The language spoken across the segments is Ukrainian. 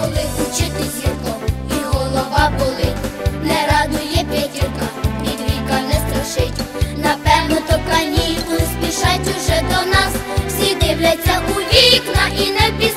коли учити зірко, і голова болить, не радує п'ятірка, і двійка не страшить. Напевно, то канікули спішать уже до нас. Всі дивляться у вікна і не впізнати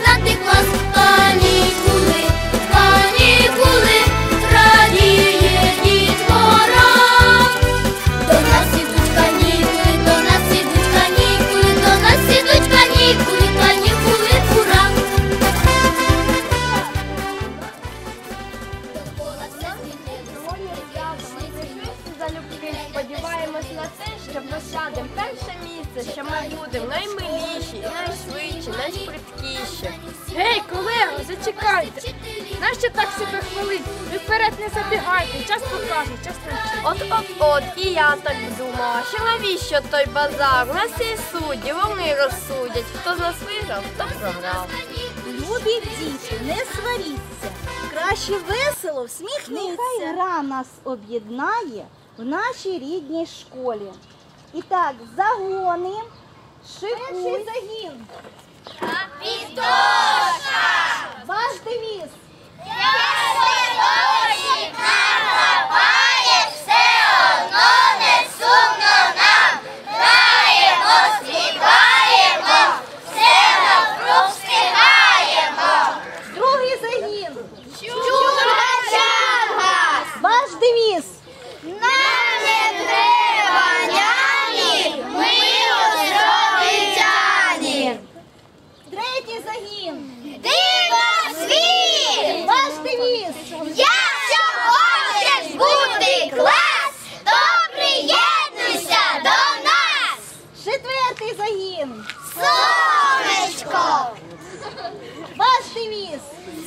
зачекайте. Нащо так себе хвалить? Ви вперед не забігайте, час покаже, час навчить. От-от-от, і я так думала, що навіщо той базар? У нас є судді, вони розсудять. Хто з нас виграв, хто програв. Любі діти, не сваріться. Краще весело всміхніться. Нехай гра нас об'єднає в нашій рідній школі. І так, загони, шикуй. загін. Ваш девіз. Другий загін. Ваш девіз. Третій загін. Ваш девіз. Якщо хочеш бути клас, то приєднуйся до нас! Четвертий загін. Сонечко! Ваш девіз.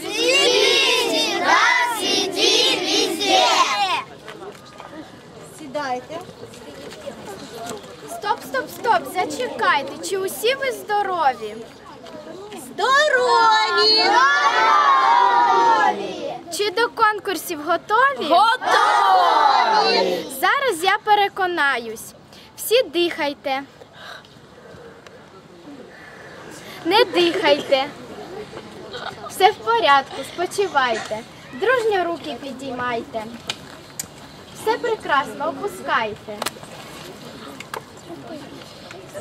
Світі нас іди везде! Сідайте. Стоп, стоп, стоп, зачекайте. Чи усі ви здорові? Здорові! Чи до конкурсів готові? Готові! Зараз я переконаюсь. Всі дихайте. Не дихайте. Все в порядку, спочивайте. Дружньо руки підіймайте. Все прекрасно, опускайте.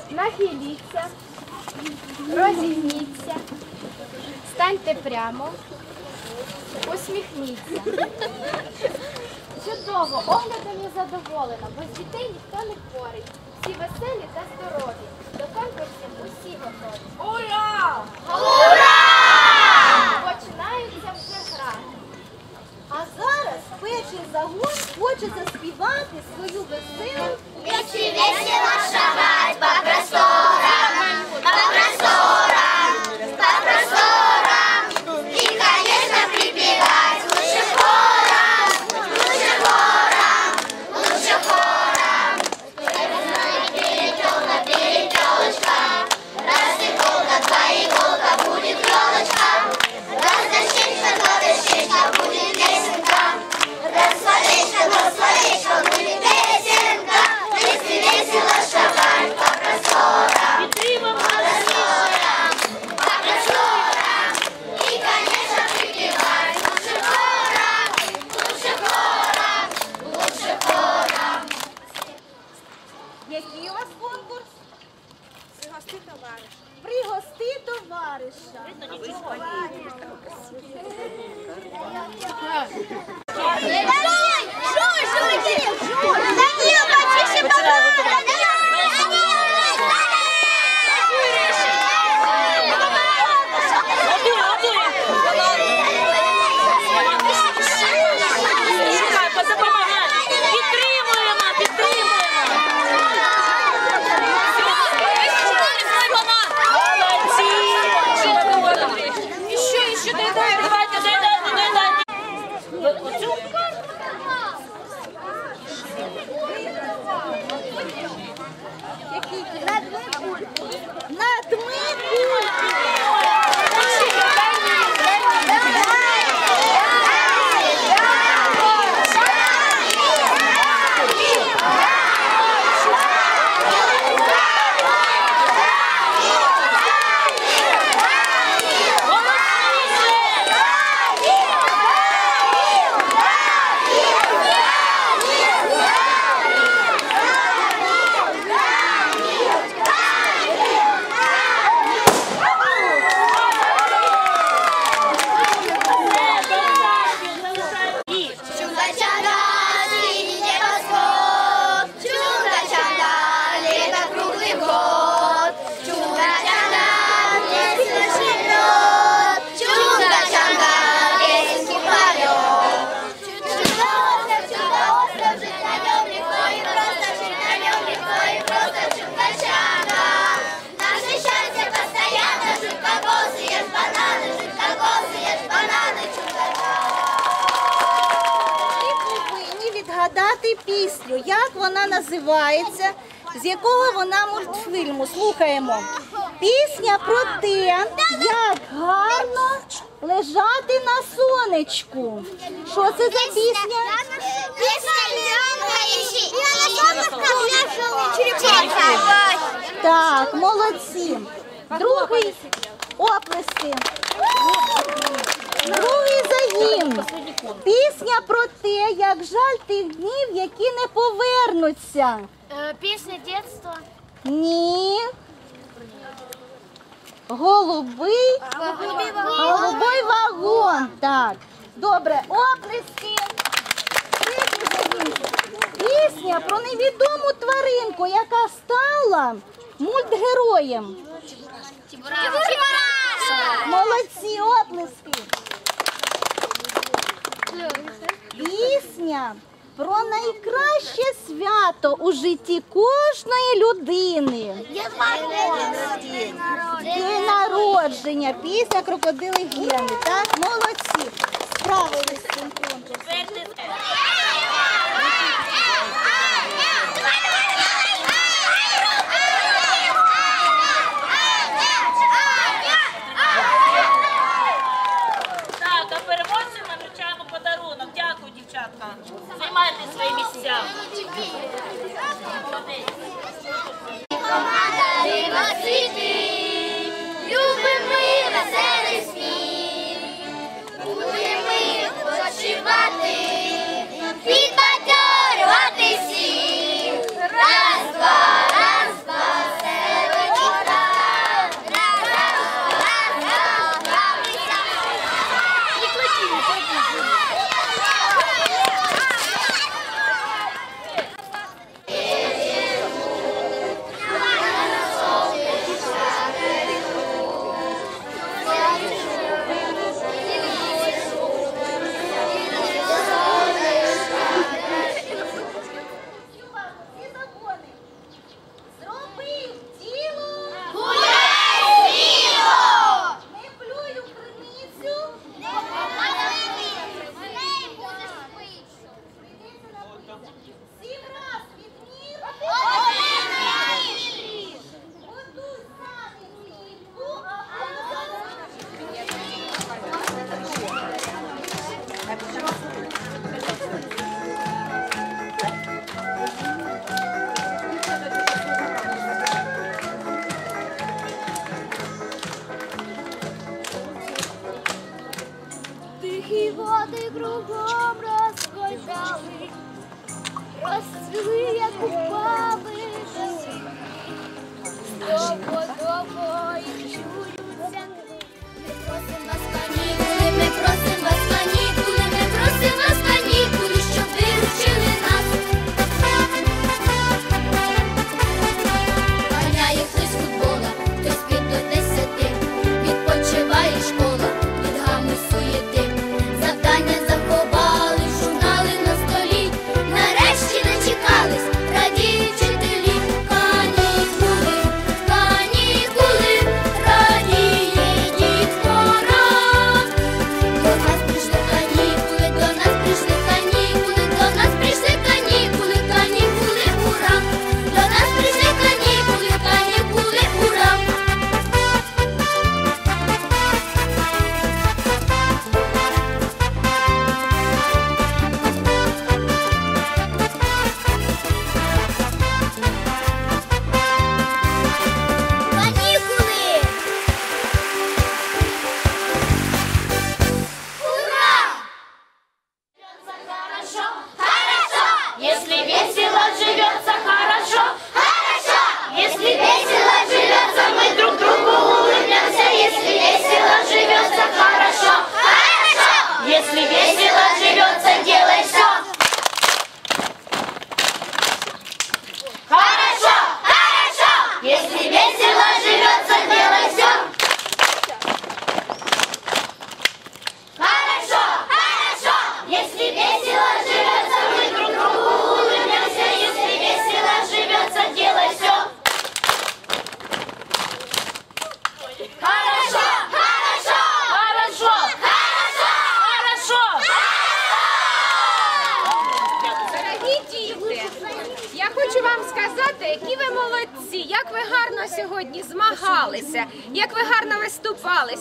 Нахиліться, розігніться, станьте прямо. Усміхніться. Чудово, оглядом я задоволена, бо з дітей ніхто не хворий. Всі веселі та здорові. До конкурсів усі готові. Ура! Ура! Починається вже гра. А зараз перший загон хоче заспівати свою веселу Вічі весело шагать по просторам, Look, look. Як вона називається? З якого вона мультфільму? Слухаємо. Пісня про те, як гарно лежати на сонечку. Що це за пісня? Так, молодці. Другий оплески. Другий загін. Пісня про те, як жаль тих днів, які не повернуться. Пісня дитинства. Ні. Голубий. Голубий вагон. Так. Добре, оплески. Пісня про невідому тваринку, яка стала мультгероєм. Молодці, оплески. Пісня про найкраще свято у житті кожної людини. День народження, пісня крокодили Гени. Так, молодці. Справились з цим конкурсом. Сім раз відмір. Готуй самі нитку, а Тихі води кругом розцвіли, як упали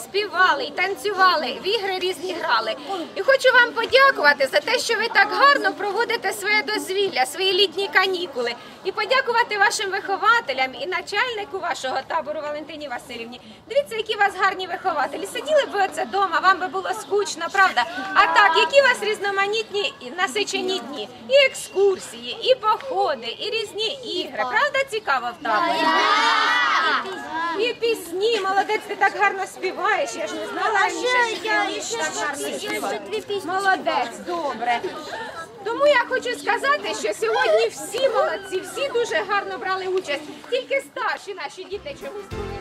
співали і танцювали, в ігри різні грали. І хочу вам подякувати за те, що ви так гарно проводите своє дозвілля, свої літні канікули. І подякувати вашим вихователям і начальнику вашого табору Валентині Васильівні. Дивіться, які у вас гарні вихователі. Сиділи б ви оце вдома, вам би було скучно, правда? А так, які у вас різноманітні і насичені дні? І екскурсії, і походи, і різні ігри. Правда, цікаво в таборі? І пісні, молодець, ти так гарно співаєш. Я ж не знала раніше, що ти вмієш так гарно співати. Молодець, добре. Тому я хочу сказати, що сьогодні всі молодці, всі дуже гарно брали участь. Тільки старші наші діти чомусь були